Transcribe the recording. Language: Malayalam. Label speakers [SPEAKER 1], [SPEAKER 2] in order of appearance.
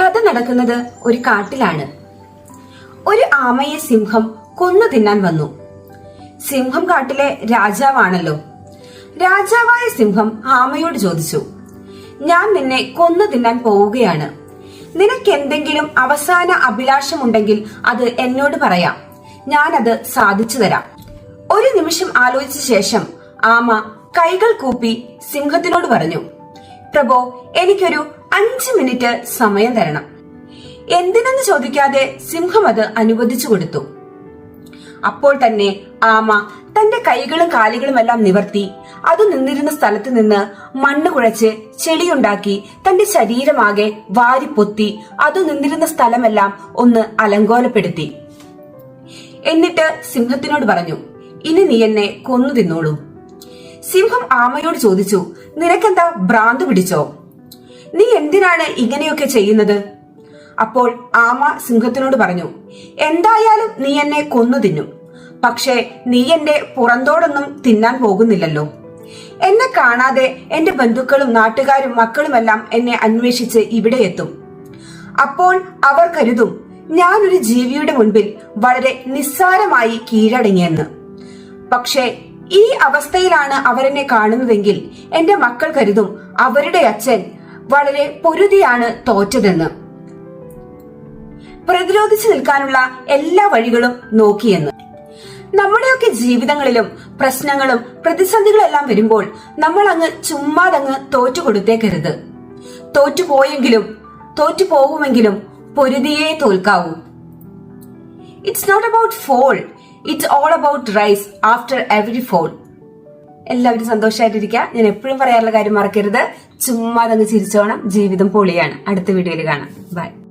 [SPEAKER 1] കഥ നടക്കുന്നത് ഒരു കാട്ടിലാണ്. ഒരു ആമയെ സിംഹം കൊന്നു തിന്നാൻ വന്നു. സിംഹം കാട്ടിലെ രാജാവാണല്ലോ. രാജാവായ സിംഹം ആമയോട് ചോദിച്ചു ഞാൻ നിന്നെ കൊന്നു തിന്നാൻ പോവുകയാണ്. നിനക്ക് എന്തെങ്കിലും അവസാന അഭിലാഷമുണ്ടെങ്കിൽ അത് എന്നോട് പറയാം. ഞാനത് സാധിച്ചു തരാം. ഒരു നിമിഷം ആലോചിച്ച ശേഷം ആമ കൈകൾ കൂപ്പി സിംഹത്തിനോട് പറഞ്ഞു പ്രഭോ എനിക്കൊരു അഞ്ച് മിനിറ്റ് സമയം തരണം. എന്തിനെന്ന് ചോദിക്കാതെ സിംഹം അത് അനുവദിച്ചു കൊടുത്തു. അപ്പോൾ തന്നെ ആമ തന്റെ കൈകളും കാലുകളും എല്ലാം നിവർത്തി അത് നിന്നിരുന്ന സ്ഥലത്ത് നിന്ന് മണ്ണ് കുഴച്ച് ചെടിയുണ്ടാക്കി തന്റെ ശരീരമാകെ വാരിപ്പൊത്തി അത് നിന്നിരുന്ന സ്ഥലമെല്ലാം ഒന്ന് അലങ്കോലപ്പെടുത്തി. എന്നിട്ട് സിംഹത്തിനോട് പറഞ്ഞു ഇനി നീ എന്നെ കൊന്നു തിന്നോളൂ. സിംഹം ആമയോട് ചോദിച്ചു നിനക്കെന്താ ഭ്രാന്ത് പിടിച്ചോ? നീ എന്തിനാണ് ഇങ്ങനെയൊക്കെ ചെയ്യുന്നത്? അപ്പോൾ ആമ സിംഹത്തിനോട് പറഞ്ഞു എന്തായാലും നീ എന്നെ കൊന്നു തിന്നും. പക്ഷേ നീ എന്റെ പുറന്തോടൊന്നും തിന്നാൻ പോകുന്നില്ലല്ലോ. എന്നെ കാണാതെ എന്റെ ബന്ധുക്കളും നാട്ടുകാരും മക്കളുമെല്ലാം എന്നെ അന്വേഷിച്ച് ഇവിടെ എത്തും. അപ്പോൾ അവർ കരുതും ഞാനൊരു ജീവിയുടെ മുൻപിൽ വളരെ നിസ്സാരമായി കീഴടങ്ങിയെന്ന്. പക്ഷേ ഈ അവസ്ഥയിലാണ് അവരെന്നെ കാണുന്നതെങ്കിൽ എന്റെ മക്കൾ കരുതും അവരുടെ അച്ഛൻ വളരെ പൊരുതിയാണ് തോറ്റതെന്ന്. പ്രതിരോധിച്ചു നിൽക്കാനുള്ള എല്ലാ വഴികളും നോക്കിയെന്ന്. നമ്മുടെയൊക്കെ ജീവിതങ്ങളിലും പ്രശ്നങ്ങളും പ്രതിസന്ധികളും എല്ലാം വരുമ്പോൾ നമ്മൾ അങ്ങ് ചുമ്മാതങ്ങ് തോറ്റു കൊടുത്തേക്കരുത് തോറ്റുപോയെങ്കിലും തോറ്റു പോകുമെങ്കിലും പൊരുതിയേ തോൽക്കാവൂ. It's not about fall it's all about rise after every fall എല്ലാവരും സന്തോഷമായിട്ടിരിക്കുക ഞാൻ എപ്പോഴും പറയാറുള്ള കാര്യം മറക്കരുത്. ചുമ്മാതങ്ങ് ചിരിച്ചോണം. ജീവിതം പൊളിയാണ്. അടുത്ത വീഡിയോയിൽ കാണാം. ബൈ